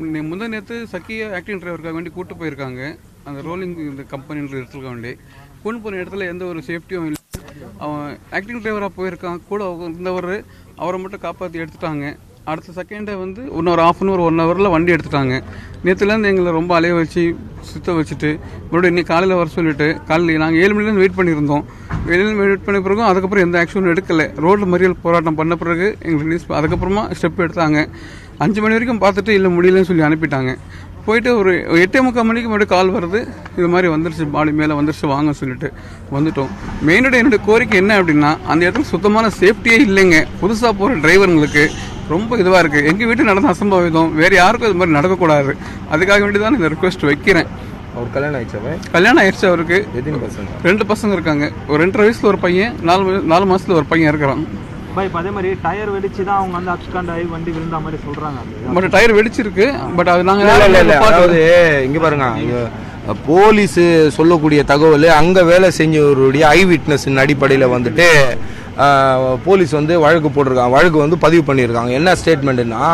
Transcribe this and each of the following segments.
நே- முந்தா நேற்று சக்கிய ஆக்டிங் டிரைவருக்காக வேண்டி கூட்டு போயிருக்காங்க. அந்த ரோலிங் இந்த கம்பெனின்ற இடத்துக்கு வேண்டி கொண்டு போன இடத்துல எந்த ஒரு சேஃப்டியும் இல்லை. அவன் ஆக்டிங் டிரைவராக போயிருக்கான். கூட இருந்தவர் அவரை மட்டும் காப்பாற்றி எடுத்துட்டாங்க. அடுத்த செகண்டே வந்து இன்னொரு ஆஃப் அன் ஹவர் ஒன் ஹவரில் வண்டி எடுத்துட்டாங்க. நேற்றுலேருந்து எங்களை ரொம்ப அலைய வச்சு சுத்த வச்சுட்டு மறுபடியும் இன்னைக்கு காலையில் வர சொல்லிட்டு காலையில் நாங்கள் ஏழு மணிலேருந்து வெயிட் பண்ணியிருந்தோம். வெளியில் வெயிட் பண்ண பிறகும் அதுக்கப்புறம் எந்த ஆக்ஷனும் எடுக்கலை. ரோட்டில் மறியல் போராட்டம் பண்ண பிறகு எங்களுக்கு ரிலீஸ் அதுக்கப்புறமா ஸ்டெப் எடுத்தாங்க. அஞ்சு மணி வரைக்கும் பார்த்துட்டு இல்லை முடியலன்னு சொல்லி அனுப்பிட்டாங்க. போயிட்டு ஒரு எட்டே முக்கால் மணிக்கு மறுபடியும் கால் வருது. இது மாதிரி வந்துருச்சு பாடி மேலே வந்துருச்சு வாங்க சொல்லிட்டு வந்துட்டோம். மெயினோட என்னோட கோரிக்கை என்ன அப்படின்னா அந்த இடத்துல சுத்தமான சேஃப்டியே இல்லைங்க. புதுசாக போகிற டிரைவருங்களுக்கு ரொம்ப இதுவாக இருக்குது எங்கள் வீட்டு நடந்த அசம்பாவிதம் வேறு யாருக்கும் இது மாதிரி நடக்கக்கூடாது. அதுக்காக வேண்டி தான் இந்த ரிக்வெஸ்ட் வைக்கிறேன். அவர் கல்யாணம் ஆயிடுச்சாவே கல்யாணம் ஆயிடுச்சு அவருக்கு. எத்தனை பசங்க? ரெண்டு பசங்க இருக்காங்க. ஒரு ரெண்டரை வயசுல ஒரு பையன் நாலு நாலு மாசத்துல ஒரு பையன் இருக்கிறான். பை இப்போ அதே மாதிரி டயர் வெடிச்சு தான் அவங்க வந்து அப்ஸ்காண்ட் ஆகி வண்டி விழுந்த மாதிரி சொல்றாங்க அது. But tyre வெடிச்சிருக்கு. பட் அது நாங்கள் இல்ல இல்ல இல்ல அதாவது இங்க பாருங்க போலீஸ் சொல்லக்கூடிய தகவல் அங்க வேலை செஞ்சவருடைய ஐ விட்னஸ் அடிப்படையில் வந்துட்டு போலீஸ் வந்து வழக்கு போட்டிருக்காங்க. வழக்கு வந்து பதிவு பண்ணியிருக்காங்க. என்ன ஸ்டேட்மெண்ட்னா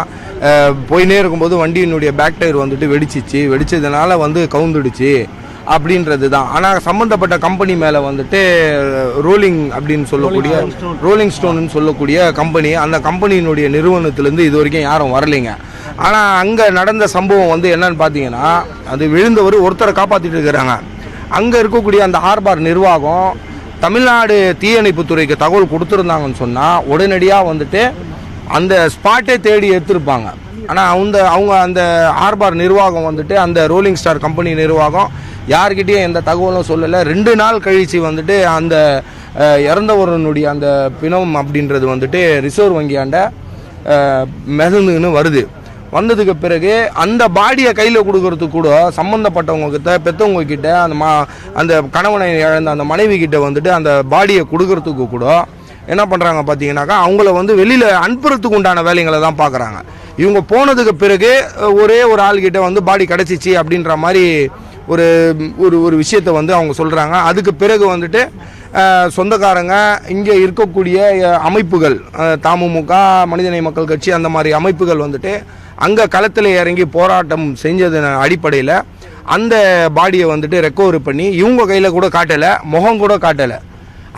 போயினே இருக்கும்போது வண்டியினுடைய பேக் டயர் வந்துட்டு வெடிச்சிச்சு. வெடிச்சதுனால வந்து கவுந்துடுச்சு அப்படின்றது தான். ஆனால் சம்மந்தப்பட்ட கம்பெனி மேலே வந்துட்டு ரோலிங் அப்படின்னு சொல்லக்கூடிய ரோலிங் ஸ்டோன்னு சொல்லக்கூடிய கம்பெனி அந்த கம்பெனியினுடைய நிறுவனத்திலேருந்து இது வரைக்கும் யாரும் வரலைங்க. ஆனால் அங்கே நடந்த சம்பவம் வந்து என்னன்னு பார்த்தீங்கன்னா அது விழுந்தவர் ஒருத்தரை காப்பாற்றிட்டு இருக்கிறாங்க. அங்கே இருக்கக்கூடிய அந்த ஹார்பார் நிர்வாகம் தமிழ்நாடு தீயணைப்புத்துறைக்கு தகவல் கொடுத்துருந்தாங்கன்னு சொன்னால் உடனடியாக வந்துட்டு அந்த ஸ்பாட்டே தேடி எடுத்திருப்பாங்க. ஆனால் அந்த அவங்க அந்த ஆர்பார் நிர்வாகம் வந்துட்டு அந்த ரோலிங் ஸ்டார் கம்பெனி நிர்வாகம் யார்கிட்டயும் எந்த தகவலும் சொல்லலை. ரெண்டு நாள் கழித்து வந்துட்டு அந்த இறந்தவரனுடைய அந்த பிணம் அப்படின்றது வந்துட்டு ரிசர்வ் வங்கியாண்ட மிதந்துன்னு வருது. வந்ததுக்கு பிறகு அந்த பாடியை கையில் கொடுக்கறதுக்கு கூட சம்மந்தப்பட்டவங்க பெற்றவங்கக்கிட்ட பெற்றவங்க அந்த மா அந்த கணவனை இழந்த அந்த மனைவி கிட்டே வந்துட்டு அந்த பாடியை கொடுக்கறதுக்கு கூட என்ன பண்ணுறாங்க பார்த்தீங்கன்னாக்கா அவங்கள வந்து வெளியில் அனுப்புறதுக்கு உண்டான வேலைங்களை தான் பார்க்குறாங்க இவங்க போனதுக்கு பிறகு ஒரே ஒரு ஆள்கிட்ட வந்து பாடி கிடச்சிச்சு அப்படின்ற மாதிரி ஒரு ஒரு ஒரு விஷயத்தை வந்து அவங்க சொல்கிறாங்க அதுக்கு பிறகு வந்துட்டு சொந்தக்காரங்க இங்கே இருக்கக்கூடிய அமைப்புகள் தமுமுக மனிதநேய மக்கள் கட்சி அந்த மாதிரி அமைப்புகள் வந்துட்டு அங்கே களத்தில் இறங்கி போராட்டம் செஞ்சதன் அடிப்படையில் அந்த பாடியை வந்துட்டு ரெக்கவரி பண்ணி இவங்க கையில் கூட காட்டலை முகம் கூட காட்டலை.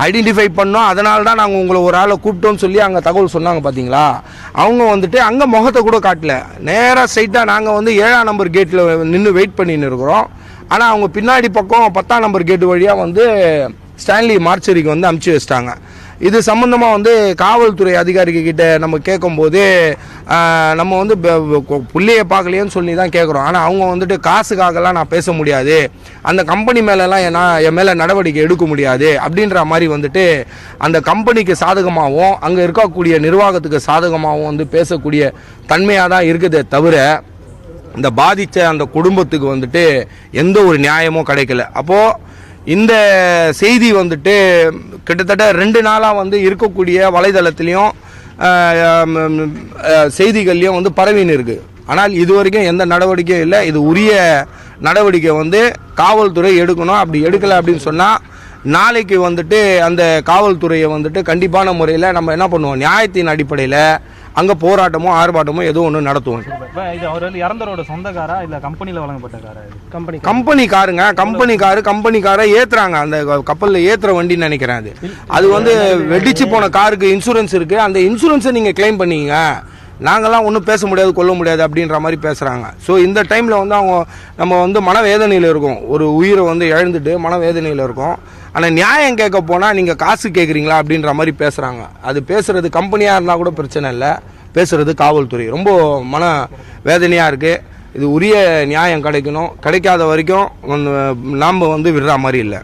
ஐடென்டிஃபை பண்ணோம் அதனால தான் நாங்கள் உங்களை ஒரு ஆளை கூப்பிட்டோம்னு சொல்லி அங்கே தகவல் சொன்னாங்க பார்த்தீங்களா அவங்க வந்துட்டு அங்கே முகத்தை கூட காட்டல. நேராக ஸ்ட்ரைட்டாக நாங்கள் வந்து ஏழாம் நம்பர் கேட்டில் நின்று வெயிட் பண்ணின்னு இருக்கிறோம். ஆனால் அவங்க பின்னாடி பக்கம் பத்தாம் நம்பர் கேட்டு வழியாக வந்து ஸ்டான்லி மார்ச்சரிக்கு வந்து அமுச்சு வச்சிட்டாங்க. இது சம்மந்தமாக வந்து காவல்துறை அதிகாரிகிட்ட நம்ம கேட்கும்போது நம்ம வந்து புள்ளையை பார்க்கலையேன்னு சொல்லி தான் கேட்குறோம் ஆனால் அவங்க வந்துட்டு காசுக்காகலாம் நான் பேச முடியாது. அந்த கம்பெனி மேலெல்லாம் ஏன்னா என் மேலே நடவடிக்கை எடுக்க முடியாது அப்படின்ற மாதிரி வந்துட்டு அந்த கம்பெனிக்கு சாதகமாகவும் அங்கே இருக்கக்கூடிய நிர்வாகத்துக்கு சாதகமாகவும் வந்து பேசக்கூடிய தன்மையாக தான் இருக்குதே தவிர இந்த பாதித்த அந்த குடும்பத்துக்கு வந்துட்டு எந்த ஒரு நியாயமும் கிடைக்கல. அப்போது இந்த செய்தி வந்துட்டு கிட்டத்தட்ட ரெண்டு நாளாக வந்து இருக்கக்கூடிய வலைதளத்துலேயும் செய்திகள்லையும் வந்து பரவின்னு இருக்கு. ஆனால் இது வரைக்கும் எந்த நடவடிக்கையும் இல்லை. இது உரிய நடவடிக்கை வந்து காவல்துறை எடுக்கணும். அப்படி எடுக்கலை அப்படின்னு சொன்னால் நாளைக்கு வந்துட்டு அந்த காவல்துறையை வந்துட்டு கண்டிப்பான முறையில் நம்ம என்ன பண்ணுவோம்? நியாயத்தின் அடிப்படையில் அங்கே போராட்டமோ ஆர்ப்பாட்டமோ ஏதோ ஒன்று நடத்துவோம். இப்போ இது அவர் வந்து இறந்தவரோட சொந்த காரா இல்லை கம்பெனியில் வழங்கப்பட்ட காரா இது? கம்பெனி கம்பெனி காருங்க கம்பெனி காரு கம்பெனி காரை ஏத்துறாங்க. அந்த கப்பல்ல ஏத்துற வண்டின்னு நினைக்கிறேன் அது. அது வந்து வெடிச்சு போன காருக்கு இன்சூரன்ஸ் இருக்கு. அந்த இன்சூரன்ஸை நீங்க கிளைம் பண்ணீங்க. நாங்கள்லாம் ஒன்றும் பேச முடியாது கொல்ல முடியாது அப்படின்ற மாதிரி பேசுகிறாங்க ஸோ இந்த டைமில் வந்து அவங்க நம்ம வந்து மனவேதனையில் இருக்கோம். ஒரு உயிரை வந்து இழந்துட்டு மனவேதனையில் இருக்கோம். ஆனால் நியாயம் கேட்க போனால் நீங்கள் காசு கேட்குறீங்களா அப்படின்ற மாதிரி பேசுகிறாங்க அது பேசுகிறது கம்பெனியாக இருந்தால் கூட பிரச்சனை இல்லை. பேசுகிறது காவல்துறை. ரொம்ப மன வேதனையாக இருக்குது இது உரிய நியாயம் கிடைக்கணும். கிடைக்காத வரைக்கும் நாம் வந்து விடுற மாதிரி இல்லை.